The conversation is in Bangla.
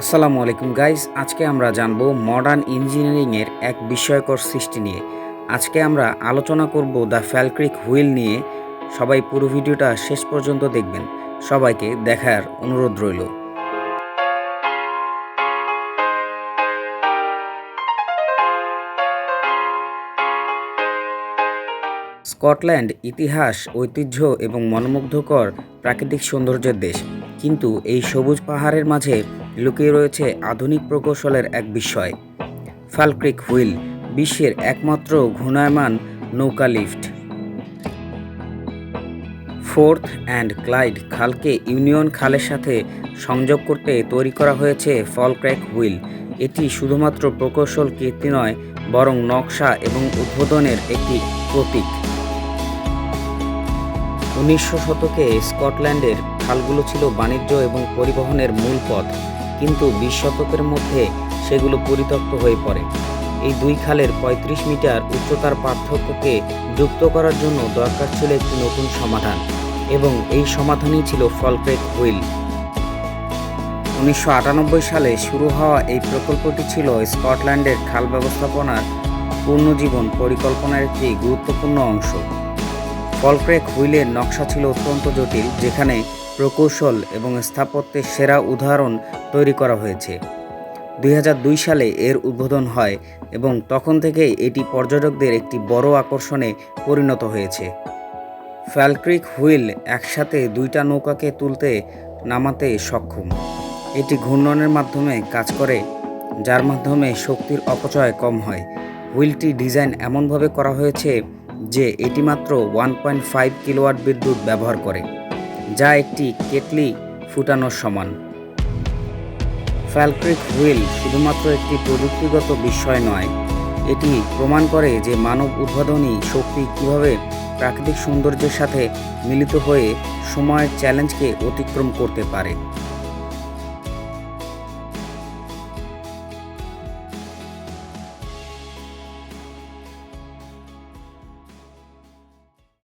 আসসালামু আলাইকুম গাইস, আজকে আমরা জানব মডার্ন ইঞ্জিনিয়ারিংয়ের এক বিস্ময়কর সৃষ্টি নিয়ে। আজকে আমরা আলোচনা করব দ্য ফ্যালক্রিক হুইল নিয়ে। সবাই পুরো ভিডিওটা শেষ পর্যন্ত দেখবেন। সবাইকে দেখার অনুরোধ রইল। স্কটল্যান্ড ইতিহাস, ঐতিহ্য এবং মনোমুগ্ধকর প্রাকৃতিক সৌন্দর্যের দেশ। কিন্তু এই সবুজ পাহাড়ের মাঝে লুকিয়ে রয়েছে আধুনিক প্রকৌশলের এক বিষয়। ফালক্রিক হুইল, বিশ্বের একমাত্র ঘূর্ণায়মান নৌকা লিফট। ফোর্থ অ্যান্ড ক্লাইড খালকে ইউনিয়ন খালের সাথে সংযোগ করতে তৈরি করা হয়েছে ফলক্র্যাক হুইল। এটি শুধুমাত্র প্রকৌশল কীর্তি নয়, বরং নকশা এবং উদ্বোধনের একটি প্রতীক। উনিশশো শতকে স্কটল্যান্ডের খালগুলো ছিল বাণিজ্য এবং পরিবহনের মূল পথ। কিন্তু বিশ শতকের মধ্যে সেগুলো পরিত্যক্ত হয়ে পড়ে। এই দুই খালের ৩৫ মিটার উচ্চতার পার্থক্যকে যুক্ত করার জন্য দরকার ছিল একটি নতুন সমাধান এবং এই সমাধানই ছিল ফলক্রেক হুইল। উনিশশো আটানব্বই সালে শুরু হওয়া এই প্রকল্পটি ছিল স্কটল্যান্ডের খাল ব্যবস্থাপনার পূর্ণজীবন পরিকল্পনার একটি গুরুত্বপূর্ণ অংশ। ফলক্রেক হুইলের নকশা ছিল অত্যন্ত জটিল, যেখানে প্রকৌশল এবং স্থাপত্যের সেরা উদাহরণ তৈরি করা হয়েছে। দুই হাজার দুই সালে এর উদ্বোধন হয় এবং তখন থেকেই এটি পর্যটকদের একটি বড় আকর্ষণে পরিণত হয়েছে। ফ্যালক্রিক হুইল একসাথে দুইটা নৌকাকে তুলতে নামাতে সক্ষম। এটি ঘূর্ণনের মাধ্যমে কাজ করে, যার মাধ্যমে শক্তির অপচয় কম হয়। হুইলটি ডিজাইন এমনভাবে করা হয়েছে যে এটি মাত্র ওয়ান পয়েন্ট ফাইভ কিলোওয়াট বিদ্যুৎ ব্যবহার করে, যা একটি কেটলি ফুটানোর সমান। ফ্যালক্রিক হুইল শুধুমাত্র একটি প্রযুক্তিগত বিষয় নয়, এটি প্রমাণ করে যে মানব উদ্ভাবনী শক্তি কীভাবে প্রাকৃতিক সৌন্দর্যের সাথে মিলিত হয়ে সময়ের চ্যালেঞ্জকে অতিক্রম করতে পারে।